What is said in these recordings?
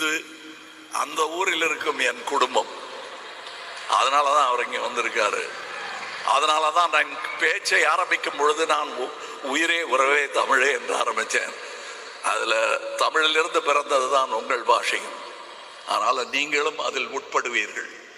இது அந்த ஊரில் இருக்கும் என் குடும்பம். அதனால தான் அவர் இங்கே வந்திருக்காரு. அதனால தான் நான் பேச்சை ஆரம்பிக்கும் பொழுது நான் உ- உயிரே உறவே தமிழே என்று ஆரம்பித்தேன். அதில் தமிழிலிருந்து பிறந்தது தான் உங்கள் பாஷையும். ஆனால் நீங்களும் அதில் உட்படுவீர்கள்.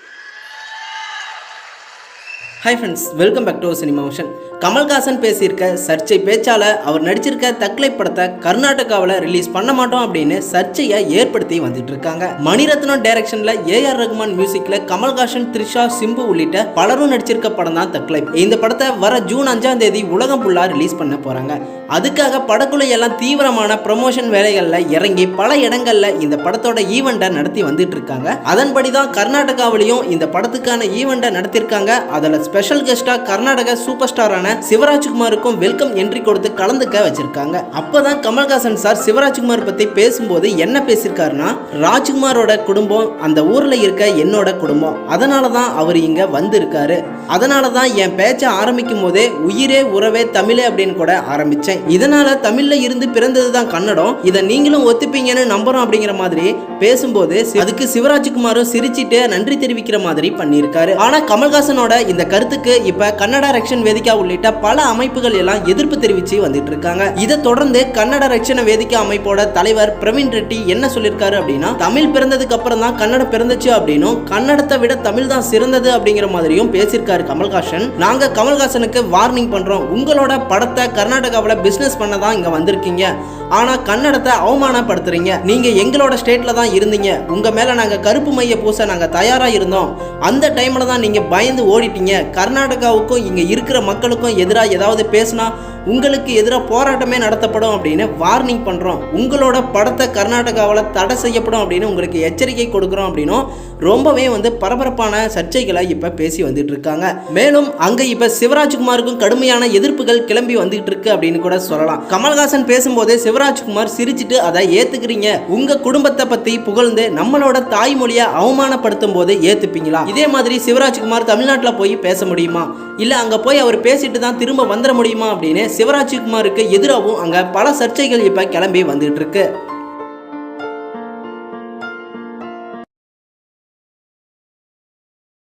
Hi friends welcome back to cinema ocean Kamal Haasan பேசியிருக்க சர்ச்சை பேச்சால அவர் நடிச்சிருக்க தக்லை படத்தை கர்நாடகாவில் ரிலீஸ் பண்ண மாட்டோம் அப்படின்னு சர்ச்சையை ஏற்படுத்தி வந்துட்டு இருக்காங்க மணிரத்னம் டைரக்ஷனில் ஏஆர் ரகுமான் மியூசிக்கில் கமல்ஹாசன் த்ரிஷா சிம்பு உள்ளிட்ட பலரும் நடிச்சிருக்க படம் தான் தக்லை இந்த படத்தை வர ஜூன் அஞ்சாம் தேதி உலகம் ஃபுல்லாக ரிலீஸ் பண்ண போகிறாங்க அதுக்காக படக்குழு எல்லாம் தீவிரமான ப்ரமோஷன் வேலைகளில் இறங்கி பல இடங்களில் இந்த படத்தோட ஈவெண்ட்டை நடத்தி வந்துட்டு இருக்காங்க அதன்படி தான் கர்நாடகாவிலையும் இந்த படத்துக்கான ஈவெண்ட்டை நடத்திருக்காங்க. அதில் ஸ்பெஷல் கெஸ்டா கர்நாடக சூப்பர் ஸ்டாரான சிவராஜ்குமாருக்கும் வெல்கம் என்ட்ரி கொடுத்து கலந்துக்க வச்சிருக்காங்க. அப்பதான் கமல்ஹாசன் சார் சிவராஜ்குமார் பத்தி பேசும்போது என்ன பேசியிருக்காருன்னா ராஜ்குமாரோட குடும்பம் அந்த ஊர்ல இருக்க என்னோட குடும்பம். அதனால தான் அவர் இங்க வந்திருக்காரு. அதனால தான் என் பேச்சை ஆரம்பிக்கும் போதே உயிரே உறவே தமிழே அப்படின்னு கூட ஆரம்பிச்சேன். இதனால தமிழ்ல இருந்து பிறந்தது தான் கன்னடம். இதை நீங்களும் ஒத்துப்பீங்கன்னு நம்புறோம் அப்படிங்கிற மாதிரி பேசும்போது அதுக்கு சிவராஜ்குமாரும் சிரிச்சிட்டு நன்றி தெரிவிக்கிற மாதிரி பண்ணியிருக்காரு. ஆனா கமல்ஹாசனோட இந்த கருத்துக்கு இப்ப கன்னட ரக்ஷன் வேதிக்கா உள்ளிட்ட பல அமைப்புகள் எல்லாம் எதிர்ப்பு தெரிவிச்சு வந்துட்டு இருக்காங்க. இதை தொடர்ந்து கன்னட ரக்ஷண வேதிக்கா அமைப்போட தலைவர் பிரவீன் ரெட்டி என்ன சொல்லியிருக்காரு அப்படின்னா தமிழ் பிறந்ததுக்கு அப்புறம் தான் கன்னடம் பிறந்துச்சு அப்படின்னும் கன்னடத்தை விட தமிழ் தான் சிறந்தது அப்படிங்கிற மாதிரியும் பேசியிருக்காரு கமல்ஹாசன். நாங்க கமல்ஹாசனுக்கு வார்னிங் பண்றோம். உங்களோட படத்தை கர்நாடகாவில் பிசினஸ் பண்ண தான் இங்க வந்திருக்கீங்க. ஆனா கன்னடத்தை அவமானப்படுத்துறீங்க. நீங்க எங்களோட ஸ்டேட்டில் தான் இருந்தீங்க. உங்க மேல நாங்க கருப்பு மைய பூச நாங்க தயாரா இருந்தோம். அந்த டைமில் தான் நீங்க பயந்து ஓடிட்டீங்க. கர்நாடகாவுக்கும் இங்க இருக்கிற மக்களுக்கும் எதிராக ஏதாவது பேசினா உங்களுக்கு எதிராக போராட்டமே நடத்தப்படும் அப்படின்னு வார்னிங் பண்ணுறோம் உங்களோட படத்தை கர்நாடகாவில் தடை செய்யப்படும் அப்படின்னு உங்களுக்கு எச்சரிக்கை கொடுக்குறோம் அப்படின்னும் ரொம்பவே வந்து பரபரப்பான சர்ச்சைகளை இப்போ பேசி வந்துட்டு இருக்காங்க. மேலும் அங்கே இப்போ சிவராஜ்குமாருக்கும் கடுமையான எதிர்ப்புகள் கிளம்பி வந்துகிட்டு இருக்கு அப்படின்னு கூட சொல்லலாம். கமல்ஹாசன் பேசும்போதே சிவராஜ்குமார் சிரிச்சிட்டு அதை ஏத்துக்கிறீங்க. உங்க குடும்பத்தை பத்தி புகழ்ந்து நம்மளோட தாய்மொழியை அவமானப்படுத்தும் போது ஏத்துப்பீங்களா? இதே மாதிரி சிவராஜ்குமார் தமிழ்நாட்டில் போய் பேச முடியுமா? இல்லை அங்கே போய் அவர் பேசிட்டு தான் திரும்ப வந்துட முடியுமா? அப்படின்னு சிவராஜ்குமாருக்கு எதிராகவும் அங்க பல சர்ச்சைகள் இப்ப கிளம்பி வந்துட்டு இருக்கு.